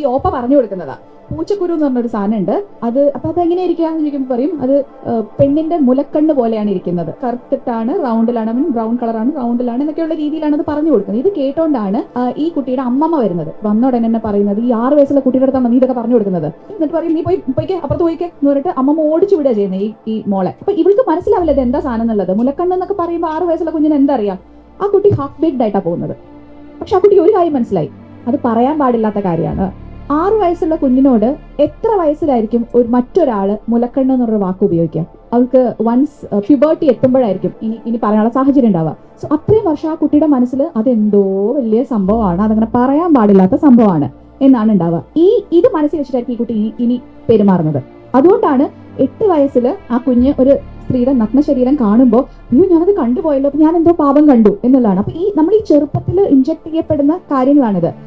ഈ ഓപ്പ പറഞ്ഞു കൊടുക്കുന്നതാ. പൂച്ചക്കുരു എന്ന് പറഞ്ഞൊരു സാധനം ഉണ്ട്. അത് അപ്പൊ അത് എങ്ങനെ ഇരിക്കാന്ന് ചോദിക്കുമ്പോൾ പറയും അത് പെണ്ണിന്റെ മുലക്കണ്ണ് പോലെയാണ് ഇരിക്കുന്നത്. കറുത്തിട്ടാണ് റൗണ്ടിലാണ് അവൻ ബ്രൗൺ കളറാണ് റൗണ്ടിലാണ് എന്നൊക്കെയുള്ള രീതിയിലാണ് അത് പറഞ്ഞു കൊടുക്കുന്നത്. ഇത് കേട്ടോണ്ടാണ് ഈ കുട്ടിയുടെ അമ്മമ്മ വരുന്നത്. വന്ന ഉടനെ തന്നെ പറയുന്നത് ഈ ആറ് വയസ്സുള്ള കുട്ടിയുടെ അടുത്താണ് നീ ഇതൊക്കെ പറഞ്ഞു കൊടുക്കുന്നത്. എന്നിട്ട് പറയും നീ പോയി പോയിക്കേ അപ്പുറത്ത് പോയിക്കേ എന്ന് പറഞ്ഞിട്ട് അമ്മമ്മ ഓടിച്ചു വിടുക ചെയ്യുന്നത് ഈ ഈ മോളെ. അപ്പൊ ഇവൾക്ക് മനസ്സിലാവില്ല ഇത് എന്താ സാധനം എന്നുള്ളത്. മുലക്കണ്ണ് എന്നൊക്കെ പറയുമ്പോൾ ആറ് വയസ്സുള്ള കുഞ്ഞിന് എന്താ അറിയാം? ആ കുട്ടി ഹാഫ് ബേക്ഡ് ആയിട്ടാണ് പോകുന്നത്. പക്ഷെ ആ കുട്ടി ഒരു കാര്യം മനസ്സിലായി. അത് പറയാൻ പാടില്ലാത്ത കാര്യമാണ്. ആറ് വയസ്സുള്ള കുഞ്ഞിനോട് എത്ര വയസ്സിലായിരിക്കും ഒരു മറ്റൊരാൾ മുലക്കണ്ണ് എന്നൊരു വാക്ക് ഉപയോഗിക്കുക? അവൾക്ക് വൺസ് പ്യൂബേർട്ടി എത്തുമ്പോഴായിരിക്കും ഇനി ഇനി പറയാനുള്ള സാഹചര്യം ഉണ്ടാവുക. സോ അത്രയും വർഷം ആ കുട്ടിയുടെ മനസ്സിൽ അതെന്തോ വലിയ സംഭവമാണ്. അതങ്ങനെ പറയാൻ പാടില്ലാത്ത സംഭവമാണ് എന്നാണ് ഉണ്ടാവുക. ഈ ഇത് മനസ്സിൽ വെച്ചിട്ടായിരിക്കും ഈ കുട്ടി ഇനി- പെരുമാറുന്നത്. അതുകൊണ്ടാണ് എട്ട് വയസ്സിൽ ആ കുഞ്ഞ് ഒരു സ്ത്രീയുടെ നഗ്നശരീരം കാണുമ്പോൾ അയ്യോ ഞാനത് കണ്ടുപോയല്ലോ ഞാൻ എന്തോ പാപം കണ്ടു എന്നുള്ളതാണ്. അപ്പൊ ഈ നമ്മൾ ഈ ചെറുപ്പത്തിൽ ഇൻജക്ട് ചെയ്യപ്പെടുന്ന കാര്യങ്ങളാണിത്.